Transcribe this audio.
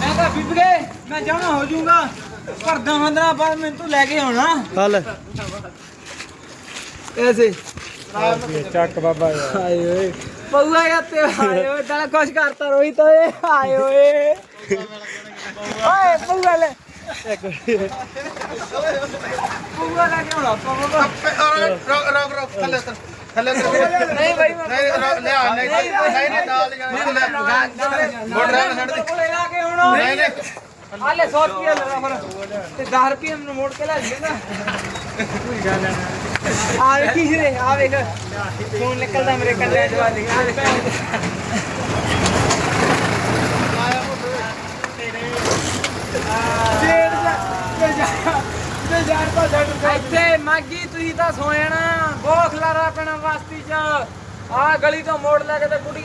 ਮੈਂ ਤਾਂ ਬੀਬ ਗਏ ਮੈਂ ਜਾਣਾ ਹੋ ਜਾਊਗਾ ਪਰ ਦਵੰਦਰਾ ਬਾਅਦ ਮੈਨੂੰ ਤੂੰ ਲੈ ਕੇ ਆਉਣਾ ਹਲ। ਐਸੇ। ਚੱਕ ਬਾਬਾ ਯਾਰ। ਆਏ ਓਏ। ਪਊਆ ਯਾ ਤੇ ਆਏ ਓਏ ਤਾਂ ਕੁਛ ਕਰਤਾ ਰੋਈ ਤਾਂ ਏ ਆਏ ਓਏ। ਓਏ ਪਊਆ ਲੈ। ਪਊਆ ਲੈ ਕੇ ਆਉਣਾ ਪਊਆ। ਰੋਕ ਰੋਕ ਰੋਕ ਥੱਲੇ ਉਤਰ ਥੱਲੇ ਉਤਰ। ਨਹੀਂ ਮੈਂ ਨਹੀਂ ਰੋਕ ਲਿਆ ਨਹੀਂ ਨਹੀਂ ਹਾਲੇ 100 ਰੁਪਏ ਲੈ ਫਿਰ। ਤੇ 10 ਰੁਪਏ ਮੈਨੂੰ ਮੋੜ ਕੇ ਲੈ ਜਾਏਗਾ ਆ ਵੇਖੀ ਜਰੇ ਆ ਵੇਖ। ਫੋਨ ਨਿਕਲਦਾ ਮੇਰੇ ਕੰਨਾਂ ਚ। ਵਾਲੀ ਆ ਵੇਖ ਡੇਢ ਜਾ ਤੇ ਜਾ ਤੇ ਜਾ ਰੁਪਏ ਛੱਡ ਇੱਥੇ ਮਾਗੀ ਤੁਸੀਂ ਤਾਂ ਨਾ ਬਹੁਤ ਖਲਾਰਾ ਪੈਣਾ ਵਸਤੀ ਚ। ਆ ਗਲੀ ਤੋਂ ਮੋੜ ਲੈ ਕੇ ਤੇ ਕੁੜੀ